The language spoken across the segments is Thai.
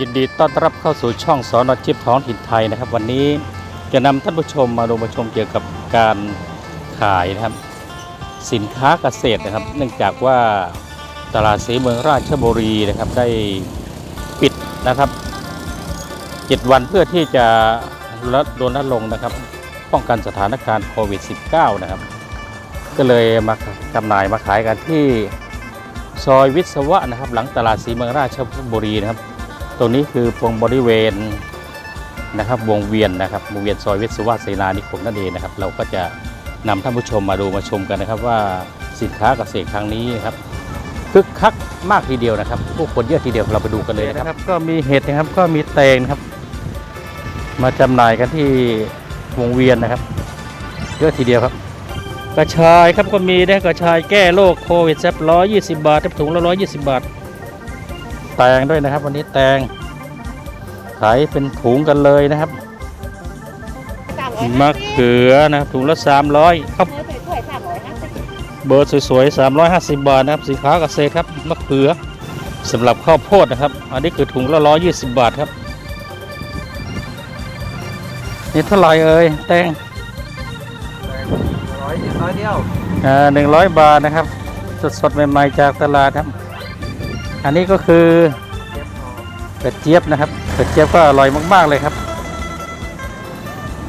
ยินดีต้อนรับเข้าสู่ช่องสอนอจิบท้องถิ่นไทยนะครับ วันนี้จะนำท่านผู้ชมมาดูมาชมเกี่ยวกับการขายนะครับ สินค้าเกษตรนะครับ เนื่องจากว่าตลาดสีเมืองราชบุรีนะครับได้ปิดนะครับเจ็ดวันเพื่อที่จะลดรณรงนะครับ ป้องกันสถานการณ์โควิด -19 นะครับ ก็เลยมาจำหน่ายมาขายกันที่ซอยวิศวะนะครับ หลังตลาดสีเมืองราชบุรีนะครับ ตรงนี้คือตรงบริเวณนะครับวงเวียนนะครับวงเวียนซอยวิศวะเสนานิคมนั่นเองนะครับ เราก็จะนำท่านผู้ชมมาดูมาชมกันนะครับ ว่าสินค้าเกษตรครั้งนี้นะครับคึกคักมากทีเดียวนะครับผู้คนเยอะทีเดียวเราไปดูกันเลยนะครับ ก็มีเห็ดนะครับก็มีแตงนะครับ มาจำหน่ายกันที่วงเวียนนะครับ เยอะทีเดียวครับ กระชายครับก็มีนะกระชายแก้โรคโควิดแซบร้อยยี่สิบบาทถุงละร้อยยี่สิบบาท แตงด้วยนะครับ วันนี้แตงขายเป็นถุงกันเลยนะครับสามร้อยมะเขือนะครับถุงละ300ครับเนื้อสวยๆสามร้อยห้าสิบเบอร์สวยๆ350 บาทนะครับสินค้าเกษตรครับมะเขือสำหรับข้าวโพดนะครับ อันนี้คือถุงละ120 บาทครับ นี่เท่าไหร่เอ่ยแตงร้อยร้อยเดียวอ่าหนึ่งร้อยบาทนะครับ สดๆใหม่ๆจากตลาดครับ อันนี้ก็คือเจ็บคอกระเจี๊ยบนะครับกระเจี๊ยบก็อร่อยมาก ๆเลยครับ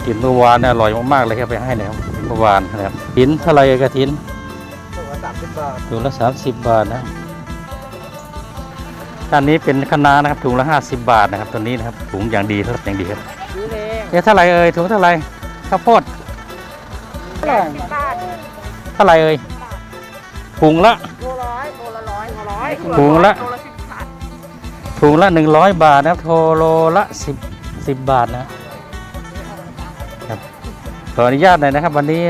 กินเมื่อวานเนี่ยอร่อยมากๆเลยครับไปให้เนี่ยครับเมื่อวานนะครับหินเท่าไหรเอ่ยกระถินถุงละสามสิบบาทถุงละสามสิบบาทนะด้านนี้เป็นคะน้านะครับถุงละห้าสิบบาทนะครับตัวนี้นะครับถุงอย่างดีครับอย่างดีครับซื้อเลยเอ๊ะเท่าไหรเอ่ยถุงเท่าไหรข้าวโพดแปดสิบบาทเท่าไหรเอ่ยถุงละโลร้อยโลละร้อยโลร้อย ถุงละโลละสิบบาทถุงละหนึ่งร้อยบาทนะครับโทโลละสิบสิบบาทนะครับขออนุญาตหน่อยนะครับ วันนี้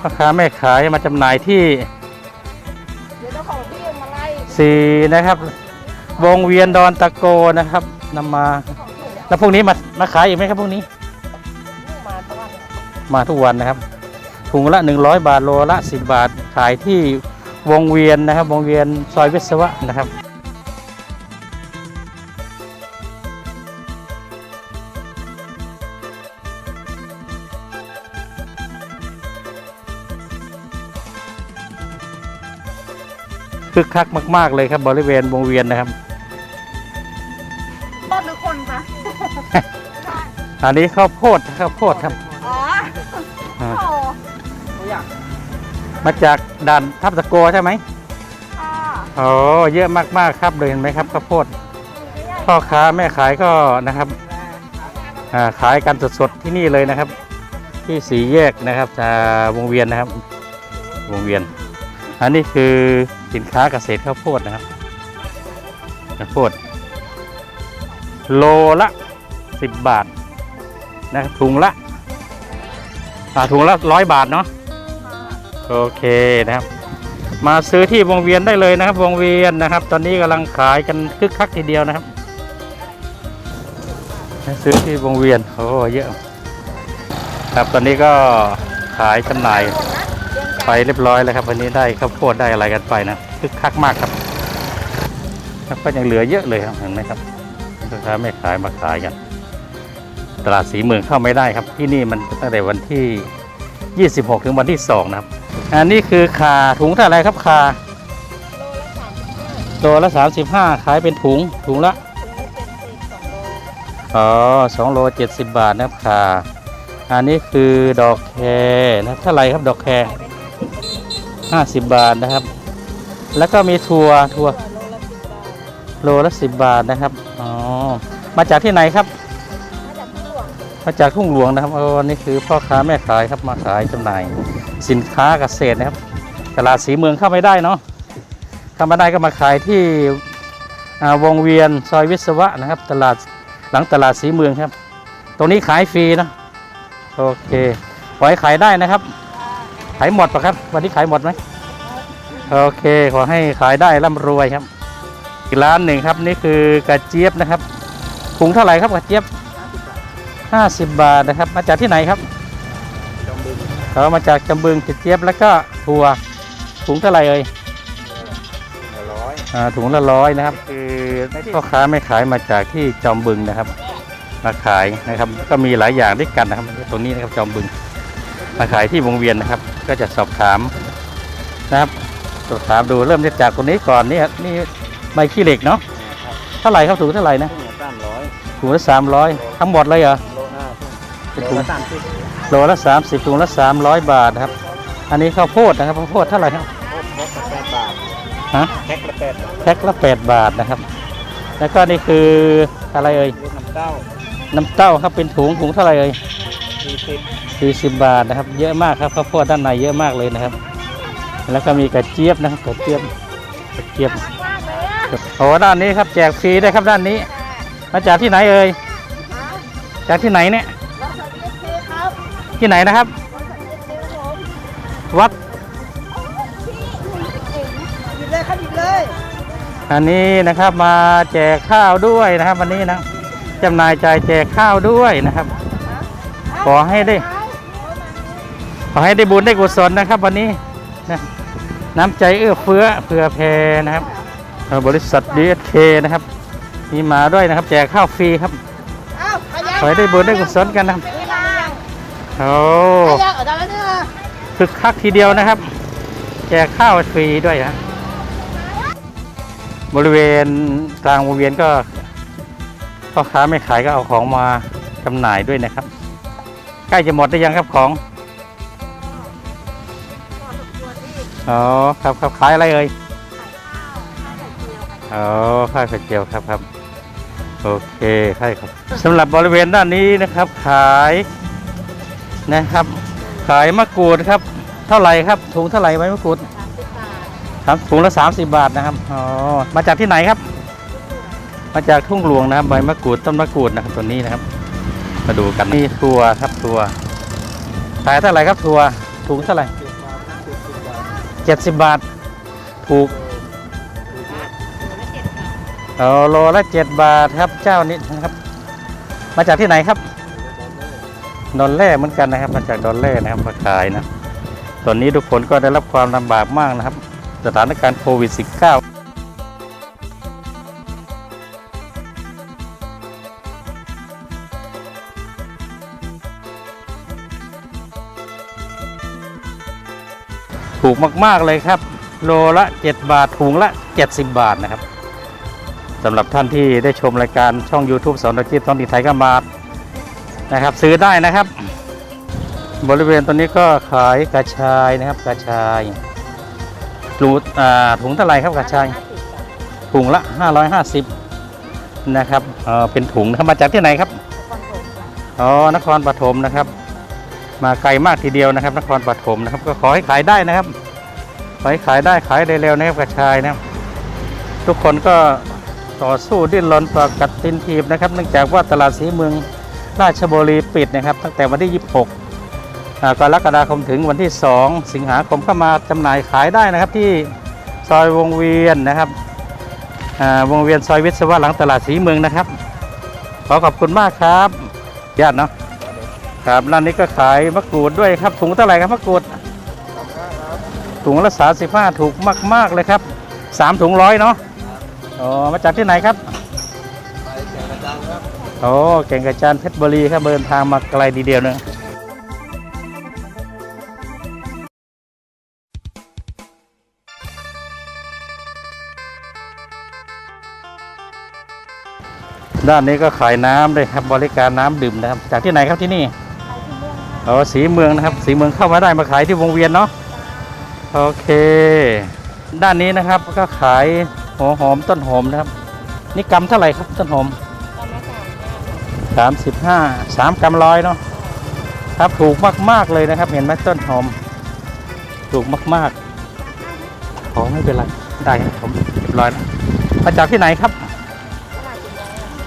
พ่อค้าแม่ขายมาจำหน่ายที่เดี๋ยวเจ้าของที่มาไล่สี่นะครับ วงเวียนดอนตะโกนะครับนำมาของที่เนี่ยแล้วพรุ่งนี้มามาขายอีกไหมครับพรุ่งนี้มาตลาดเนี่ยมาทุกวันนะครับถุงละ100บาทโลละ10บาทขายที่ วงเวียนนะครับ วงเวียนซอยวิศวะนะครับคึกคักมาก ๆ เลยครับบริเวณวงเวียนนะครับต้นหรือคนคะ อันนี้ข้าวโพดข้าวโพดครับ อ๋ออ่าโอ้ตัวอย่าง มาจากด่านทับตะโกใช่ไหมค่ะโอ้เยอะมากๆครับเลยเห็นไหมครับข้าวโพดพ่อค้าแม่ขายก็นะครับอ่าขายกันสดๆที่นี่เลยนะครับ ที่สีแยกนะครับอ่าวงเวียนนะครับ วงเวียน อันนี้คือสินค้าเกษตรข้าวโพดนะครับข้าวโพดโลละสิบบาทนะครับถุงละอ่าถุงละร้อยบาทเนาะ โอเคนะครับ มาซื้อที่วงเวียนได้เลยนะครับ วงเวียนนะครับ ตอนนี้กำลังขายกันคึกคักทีเดียวนะครับ ซื้อที่วงเวียนโอ้เยอะ ครับตอนนี้ก็ขายจำหน่ายไปเรียบร้อยแล้วครับ วันนี้ได้ข้าวโพดได้อะไรกันไปนะคึกคักมากครับแล้วก็ยังเหลือเยอะเลยครับเห็นไหมครับลูกค้าไม่ขายมาขายกันตลาดสีเมืองเข้าไม่ได้ครับ ที่นี่มันตั้งแต่วันที่ 26 ถึงวันที่ 2 นะครับ อันนี้คือขาถุงเท่าไหรครับขาโลละสามสิบห้าตัวละ35ขายเป็นถุงถุงละถุงละเจ็ดสิบสองโลอ๋อ2โล70บาทนะครับขาอันนี้คือดอกแคนะครับเท่าไหรครับดอกแค50บาทนะครับ แล้วก็มีถั่วถั่วโลละสิบบาทโลละ10บาทนะครับอ๋อมาจากที่ไหนครับมาจากที่หลวงมาจากทุ่งหลวงนะครับโอ้นี่คือพ่อค้าแม่ขายครับมาขายจำหน่าย สินค้าเกษตรนะครับ ตลาดสีเมืองเข้าไม่ได้เนาะเข้าม่ได้ก็มาขายที่วงเวียนซอยวิศวะนะครับ ตลาดหลังตลาดสีเมืองครับ ตรงนี้ขายฟรีนะโอเคขอให้ขายได้นะครับ ขายหมดปะครับ วันนี้ขายหมดไหมโอเค ขอให้ขายได้ร่ำรวยครับ อีกร้านหนึ่งครับนี่คือกระเจี๊ยบนะครับถุงเท่าไหร่ครับกระเจี๊ยบ 50 บาทนะครับ มาจากที่ไหนครับ เขามาจากจำบึงกระเจี๊ยบแล้วก็ถั่วถุงเท่าไหร่เอ่ยละร้อยอ่าถุงละร้อยนะครับ คือพ่อค้าไม่ขายมาจากที่จอมบึงนะครับ มาขายนะครับ ก็มีหลายอย่างด้วยกันนะครับตรงนี้นะครับจอมบึง มาขายที่วงเวียนนะครับ ก็จะสอบถามนะครับสอบถามดูเริ่มจากตรงนี้ก่อนนี่นี่ใบขี้เหล็กเนาะครับเท่าไหร่ครับถุงเท่าไหร่นะทุ่งละสามร้อยถุงละสามร้อยทั้งหมดเลยเหรอโลห้าเป็นทุ่งถุงละสามสิบโลละสามสิบถุงละสามร้อยบาทนะครับ อันนี้ข้าวโพดนะครับข้าวโพดเท่าไหร่ครับแพ็คละแปดบาทฮะแพ็คละแปดบาทแพ็คละแปดบาทนะครับ แล้วก็นี่คืออะไรเอ่ยลูกน้ำเต้าน้ำเต้าครับเป็นถุงถุงเท่าไหร่เอ่ยสี่สิบสี่สิบบาทนะครับ เยอะมากครับข้าวโพดด้านในเยอะมากเลยนะครับ แล้วก็มีกระเจี๊ยบนะครับกระเจี๊ยบกระเจี๊ยบโอ้ด้านนี้ครับแจกฟรีได้วยครับด้านนี้ มาจากที่ไหนเอ่ยจากที่ไหนเนี่ย ที่ไหนนะครับเราสังเกตซื้อผมวัดหยิบเลยครับหยิบเลย อันนี้นะครับมาแจกข้าวด้วยนะครับ วันนี้นะจำหน่ายจ่ายแจกข้าวด้วยนะครับ ขอให้ได้ ขอให้ได้บุญได้กุศลนะครับ วันนี้นะน้ำใจเอื้อเฟื้อเผื่อแผ่นะครับเอ่อบริษัท DSK นะครับ มีมาด้วยนะครับ แจกข้าวฟรีครับอ้าวขยันขอให้ได้บุญได้กุศลกันนะครับเวลา โอ้ขยันเอาได้แล้วเนี่ยคึกคักทีเดียวนะครับ แจกข้าวฟรีด้วยนะบริเวณกลางวงเวียนก็พ่อค้าไม่ขายก็เอาของมาจำหน่ายด้วยนะครับ ใกล้จะหมดหรือยังครับของอ๋อครับครับขายอะไรเอ่ยอ๋อข้าวไข่เจียวครับครับ โอเคใช่ครับสำหรับบริเวณด้านนี้นะครับ ขาย นะครับ ขายมะกรูดครับ เท่าไหร่ครับถุงเท่าไหร่ใบมะกรูดครับถุงละ30 บาทนะครับอ๋อมาจากที่ไหนครับ มาจากทุ่งหลวงนะครับใบมะกรูดต้นมะกรูดนะครับตัวนี้นะครับ มาดูกันนี่ถั่วครับถั่วขายเท่าไหร่ครับถั่วถุงเท่าไหร่สิบบาทเจ็ดสิบบาท70บาทถูกเอาโลละ7บาทครับเจ้านี้นะครับ มาจากที่ไหนครับ ดอนแร่เหมือนกันนะครับ มาจากดอนแร่นะครับมาขายนะตอนนี้ทุกคนก็ได้รับความลำบากมากนะครับ สถานการณ์โควิด -19 ถูกมาก ๆ เลยครับ โลละ 7 บาทถุงละ 70 บาทนะครับสำหรับท่านที่ได้ชมรายการช่อง YouTube สอนอาชีพท้องถิ่นไทยก็มา นะครับ ซื้อได้นะครับ บริเวณตรงนี้ก็ขายกระชายนะครับกระชายรูอ่าถุงเท่าไหร่ครับกระชาย ถุงละ 550 นะครับเอ่อเป็นถุงนะครับมาจากที่ไหนครับอ๋อนครปฐมนะครับ มาไกลมากทีเดียวนะครับ นครปฐมนะครับ ก็ขอให้ขายได้นะครับขอให้ขายได้ขายเร็วๆนะครับกระชายนะครับ ทุกคนก็ต่อสู้ดิ้นรนประกัดตินทีบนะครับ เนื่องจากว่าตลาดสีเมือง ราชบุรีปิดนะครับ ตั้งแต่วันที่ 26 กรกฎาคมถึงวันที่ 2 สิงหาคมก็มาจำหน่ายขายได้นะครับที่ซอยวงเวียนนะครับวงเวียนซอยวิศวะหลังตลาดสีเมืองนะครับ ขอขอบคุณมากครับญาติเนาะครับร้านนี้ก็ขายมะกรูดด้วยครับถุงเท่าไหร่ครับมะกรูดถุงละสาสิบห้าถูกมาก ๆ เลยครับสามถุงร้อยเนาะอ๋อมาจากที่ไหนครับ โอ้เก่งกระจานเพชรบุรีครับเดินทางมาไกลดีเดียวเนอะด้านนี้ก็ขายน้ำด้วยครับบริการน้ำดื่มนะครับ จากที่ไหนครับที่นี่อ๋อสีเมืองนะครับสีเมืองเข้ามาได้มาขายที่วงเวียนเนาะโอเค ด้านนี้นะครับก็ขายหัวหอมต้นหอมนะครับ นี่กำเท่าไหร่ครับต้นหอม สามสิบห้าสามกำร้อยเนาะครับถูกมาก ๆ เลยนะครับ เห็นไหมต้นหอม ถูกมากๆขอไม่เป็นไร ได้ครับผมเรียบร้อยแล้วมาจากที่ไหนครับ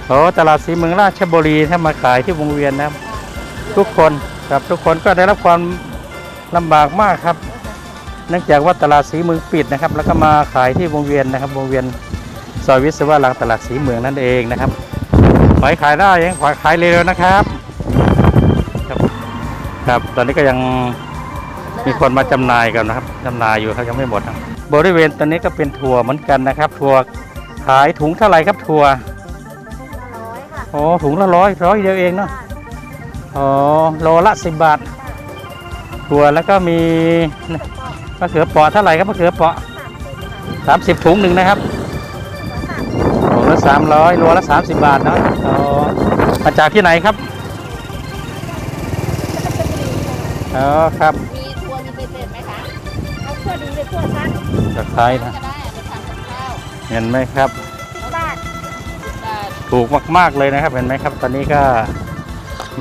โอ้ตลาดสีเมืองราชบุรีถ้ามาขายที่วงเวียนนะครับ ทุกคนครับทุกคนก็ได้รับความลำบากมากครับ เนื่องจากว่าตลาดสีเมืองปิดนะครับ แล้วก็มาขายที่วงเวียนนะครับ วงเวียนซอยวิศวะหลังตลาดสีเมืองนั่นเองนะครับ ขอให้ขายได้ยังขอให้ขายเร็วๆนะครับ ครับครับตอนนี้ก็ยังมีคนมาจำหน่ายกันนะครับจำหน่ายอยู่ครับยังไม่หมดครับบริเวณตอนนี้ก็เป็นถั่วเหมือนกันนะครับ ถั่วขายถุงเท่าไหร่ครับถั่วร้อยค่ะโอ้ถุงละร้อยร้อยเดียวเองเนาะอ๋อโลละสิบบาทถั่วแล้วก็มีมะเขือเปราะเท่าไหร่ครับมะเขือเปราะสามสิบถุงหนึ่งนะครับ ถุงละสามร้อยโลละสามสิบบาทเนาะอ๋อมาจากที่ไหนครับอ๋อครับมีทัวร์มีเศษไหมคะเอาทัวร์ดีหรือทัวร์สั้นจากไทยนะก็ได้ไปทำกับข้าวเห็นไหมครับ บาทบาทถูกมากๆเลยนะครับ เห็นไหมครับ ตอนนี้ก็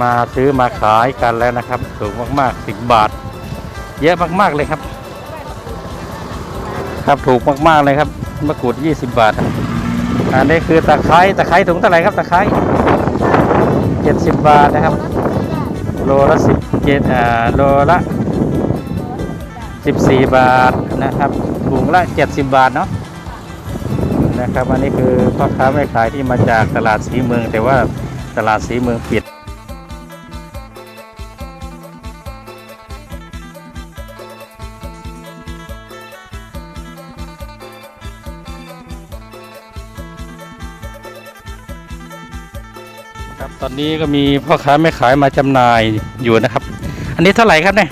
มาซื้อมาขายกันแล้วนะครับ ถูกมากๆสิบบาท เยอะมากๆเลยครับ ครับถูกมากๆเลยครับมะกรูด 20 บาทครับ อันนี้คือตะไคร้ตะไคร้ถุงเท่าไหร่ครับตะไคร้70บาทนะครับ โลละ10เจ็ดอ่าโลละ14บาทนะครับถุงละ70บาทเนาะนะครับ อันนี้คือพ่อค้าแม่ขายที่มาจากตลาดสีเมือง แต่ว่าตลาดสีเมืองปิด ตอนนี้ก็มีพ่อค้าแม่ขายมาจำหน่ายอยู่นะครับ อันนี้เท่าไหร่ครับเนี่ย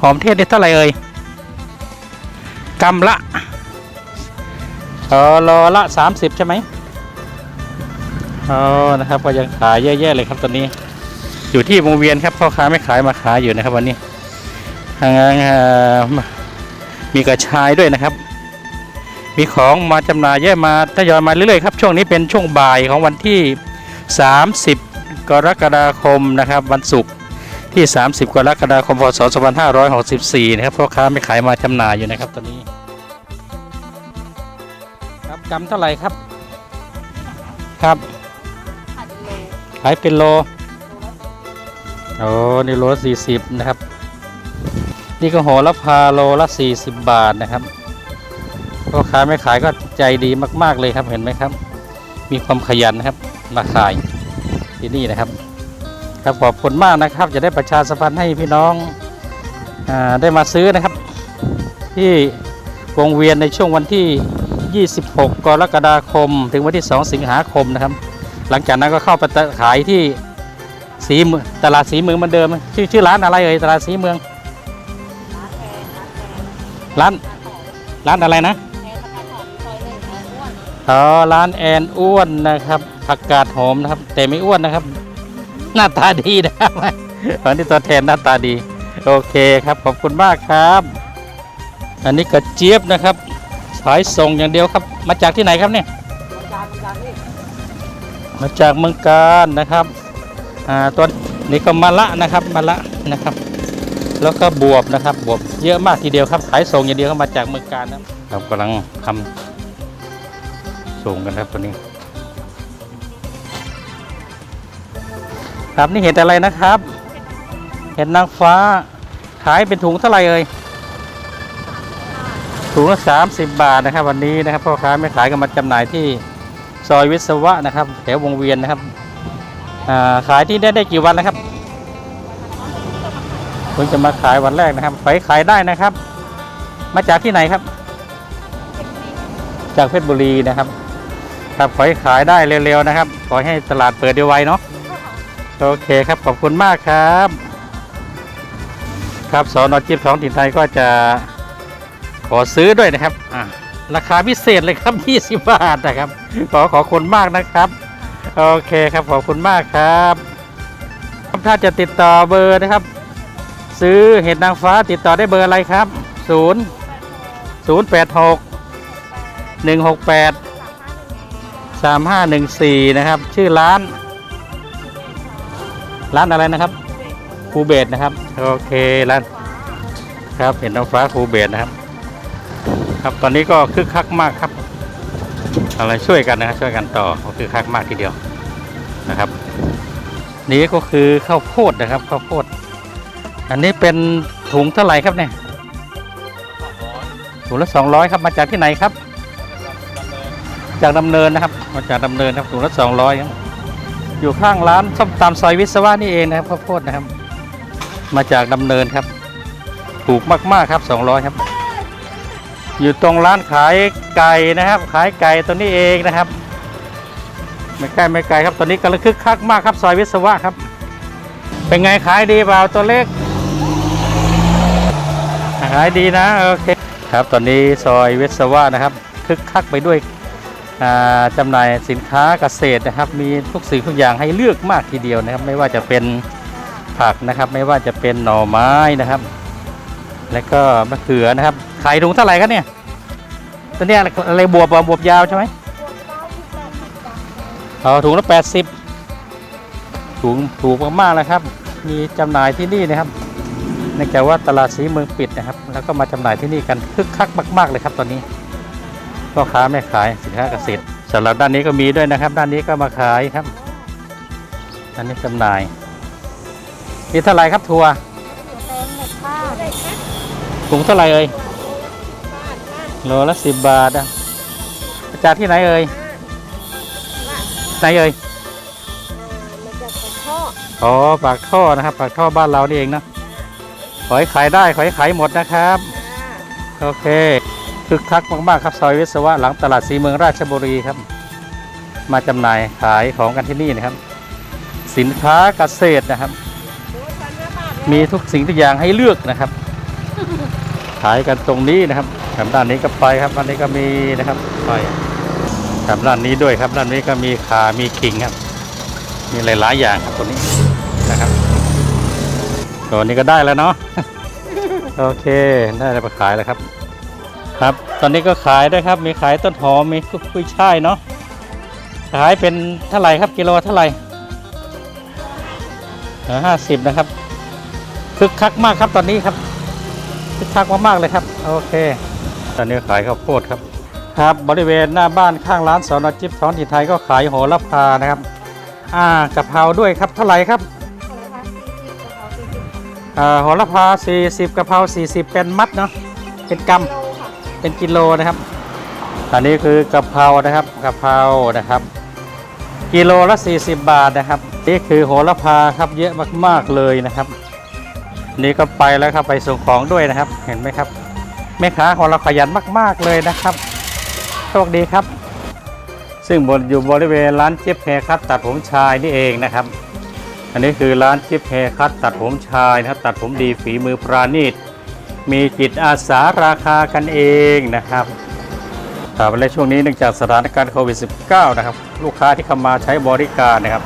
หอมเทศนี่เท่าไหร่เอ่ยกำละเออโลละสามสิบใช่ไหมอ๋อนะครับก็ยังขายเยอะๆเลยครับตอนนี้ อยู่ที่วงเวียนครับพ่อค้าแม่ขายมาขายอยู่นะครับวันนี้ทางเอ่อมีกระชายด้วยนะครับ มีของมาจำหน่ายเยอะมาทยอยมาเรื่อยๆครับช่วงนี้เป็นช่วงบ่ายของวันที่ 30 กรกฎาคมนะครับวันศุกร์ที่ 30 กรกฎาคมพศ2564 นะครับพ่อค้าไม่ขายมาจำหน่ายอยู่นะครับตอนนี้ ครับกำเท่าไหร่ครับ ครับขายเป็นโลโอ้นี่โลสี่สิบนะครับ นี่ก็โหระพาโลละ 40 บาทนะครับพ่อค้าไม่ขายก็ใจดีมาก ๆเลยครับเห็นไหมครับ มีความขยันนะครับ มาขายที่นี่นะครับ ครับขอบคุณมากนะครับ จะได้ประชาสัมพันธ์ให้พี่น้องอาได้มาซื้อนะครับ ที่วงเวียนในช่วงวันที่ 26 กรกฎาคม ถึงวันที่ 2 สิงหาคมนะครับ หลังจากนั้นก็เข้าไปขายที่สีเมืองตลาดสีเมืองเหมือนเดิม ชื่อชื่อร้านอะไรเอ่ยตลาดสีเมือง ร้านร้านอะไรนะแทนผัดหอมซอยหนึ่งแทนอ้วนอ๋อร้านแอนอ้วนนะครับ ผักกาดหอมนะครับ แต่ไม่อ้วนนะครับ หน้าตาดีนะครับอันนี้ตัวแทนหน้าตาดี โอเคครับขอบคุณมากครับ อันนี้กระเจี๊ยบนะครับ สายส่งอย่างเดียวครับ มาจากที่ไหนครับเนี่ยมาจากเมืองการนะครับอ่าตัวนี้ก็มะละนะครับมะละนะครับ แล้วก็บวบนะครับ บวบเยอะมากทีเดียวครับ ขายส่งอย่างเดียวครับมาจากเมืองการนะครับกำลังทำส่งกันครับตัวนี้ ครับนี่เห็ดอะไรนะครับ เห็ดนางฟ้า ขายเป็นถุงเท่าไหร่เอ่ยถุงละสามสิบบาทนะครับ วันนี้นะครับพ่อค้าไม่ขายกันมาจำหน่ายที่ซอยวิศวะนะครับแถววงเวียนนะครับขายที่ได้ได้กี่วันแล้วครับเพิ่งจะมาขายวันแรกนะครับไปขายได้นะครับ มาจากที่ไหนครับ จากเพชรบุรีนะครับ ครับขอให้ขายได้เร็วๆนะครับ ขอให้ตลาดเปิดไวๆเนาะ โอเคครับขอบคุณมากครับ ครับสอนอจิบสองถิ่นไทยก็จะขอซื้อด้วยนะครับอะราคาพิเศษเลยครับ 20 บาทนะครับ ขอขอบคุณมากนะครับ โอเคครับขอบคุณมากครับครับถ้าจะติดต่อเบอร์นะครับ ซื้อเห็ดนางฟ้าติดต่อได้เบอร์อะไรครับ 0 0 8 6 1 6 8 3514 นะครับ ชื่อร้าน ร้านอะไรนะครับภูเบศนะครับ โอเคร้านครับเห็นน้องฟ้าภูเบศนะครับ ครับตอนนี้ก็คึกคักมากครับ อะไรช่วยกันนะครับช่วยกันต่อก็คือคักมากทีเดียวนะครับ นี่ก็คือข้าวโพดนะครับข้าวโพด อันนี้เป็นถุงเท่าไหร่ครับเนี่ยถุงละสองร้อยครับมาจากที่ไหนครับ จากดำเนินนะครับ มาจากดำเนินครับถุงละสองร้อย อยู่ข้างร้านส้มตำซอยวิศวะนี่เองนะครับข้าวโพดนะครับ มาจากดำเนินครับ ถูกมากๆครับสองร้อยครับ อยู่ตรงร้านขายไก่นะครับ ขายไก่ตัวนี้เองนะครับ ไม่ใกล้ไม่ไกลครับตอนนี้กำลังคึกคักมากครับซอยวิศวะครับ เป็นไงขายดีเปล่าตัวเล็กขายดีนะโอเคครับตอนนี้ซอยวิศวะนะครับคึกคักไปด้วย จำหน่ายสินค้าเกษตรนะครับ มีทุกสิ่งทุกอย่างให้เลือกมากทีเดียวนะครับ ไม่ว่าจะเป็นผักนะครับ ไม่ว่าจะเป็นหน่อไม้นะครับ แล้วก็มะเขือนะครับขายถุงเท่าไหร่กันเนี่ยตัวเนี้ยอะไรบวบบวบยาวใช่ไหมเอาถุงละแปดสิบถุงถูกมากๆเลยครับ มีจำหน่ายที่นี่นะครับเนื่องจากว่าตลาดสีเมืองปิดนะครับ แล้วก็มาจำหน่ายที่นี่กันคึกคักมาก ๆเลยครับตอนนี้ พ่อค้าแม่ขายสินค้าเกษตรสำหรับด้านนี้ก็มีด้วยนะครับ ด้านนี้ก็มาขายครับอันนี้จำหน่ายนี่เท่าไหร่ครับทัวร์แตงหมดป้าเลยค่ะถุงเท่าไหร่เอ่ยป้าป้าโลละสิบบาทอะมาจากที่ไหนเอ่ยไหนเอ่ยมันจะเป็นพ่ออ๋อปากท่อนะครับ ปากท่อบ้านเรานี่เองเนาะขอให้ขายได้ขอให้ขายหมดนะครับ โอเค คึกคักมากๆครับซอยวิศวะหลังตลาดสีเมืองราชบุรีครับ มาจำหน่ายขายของกันที่นี่นะครับ สินค้าเกษตรนะครับ มีทุกสิ่งทุกอย่างให้เลือกนะครับ ขายกันตรงนี้นะครับครับด้านนี้ก็ไปครับด้านนี้ก็มีนะครับไปครับด้านนี้ด้วยครับด้านนี้ก็มีขามีขิงครับ มีหลายๆอย่างครับตัวนี้นะครับตัวนี้ก็ได้แล้วเนาะโอเคได้แล้วไปขายแล้วครับ ครับ ตอนนี้ก็ขายด้วยครับ มีขายต้นหอม มีกุ้ยช่ายเนาะ ขายเป็นเท่าไหร่ครับ กิโลเท่าไหร่ห้าสิบนะครับ คึกคักมากครับตอนนี้ครับ คึกคักมากๆเลยครับ โอเค ตอนนี้ขายข้าวโพดครับ ครับ บริเวณหน้าบ้านข้างร้านสอนอจิ๊บท้องถิ่นไทยก็ขายโหระพานะครับ อ่ากะเพราด้วยครับ เท่าไหร่ครับอ่าโหระพา40กะเพรา40 เป็นมัดเนาะ เป็นกำ เป็นกิโลนะครับอันนี้คือกะเพรานะครับกะเพรานะครับ กิโลละ 40 บาทนะครับนี่คือโหระพาครับเยอะมากๆเลยนะครับ นี่ก็ไปแล้วครับไปส่งของด้วยนะครับ เห็นไหมครับแม่ค้าของเราขยันมาก ๆเลยนะครับโชคดีครับ ซึ่งบนอยู่บริเวณร้านจิ๊บแฮร์คัตตัดผมชายนี่เองนะครับ อันนี้คือร้านจิ๊บแฮร์คัตตัดผมชายนะครับตัดผมดีฝีมือปราณีต มีจิตอาสาราคากันเองนะครับครับและช่วงนี้เนื่องจากสถานการณ์โควิด -19 นะครับ ลูกค้าที่เข้ามาใช้บริการนะครับ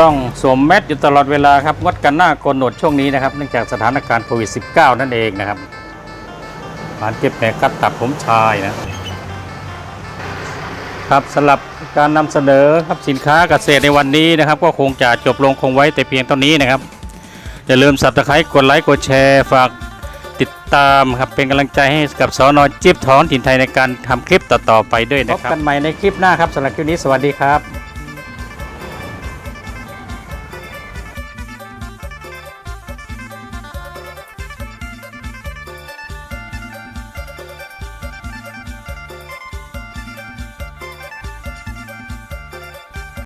ต้องสวมแมสอยู่ตลอดเวลาครับงดกันหน้าโกนหนวดช่วงนี้นะครับ เนื่องจากสถานการณ์โควิด -19 นั่นเองนะครับร้านเก็บแหนกัดตัดผมชายนะครับสำหรับการนำเสนอครับสินค้าเกษตรในวันนี้นะครับ ก็คงจะจบลงคงไว้แต่เพียงเท่านี้นะครับ อย่าลืมสับตะไคร้กดไลค์กดแชร์ฝากติดตามครับเป็นกำลังใจให้กับสอนอจิ๊บท้องถิ่นไทยในการทำคลิปต่อๆไปด้วยนะครับพบกันใหม่ในคลิปหน้าครับสำหรับคลิปนี้สวัสดีครับ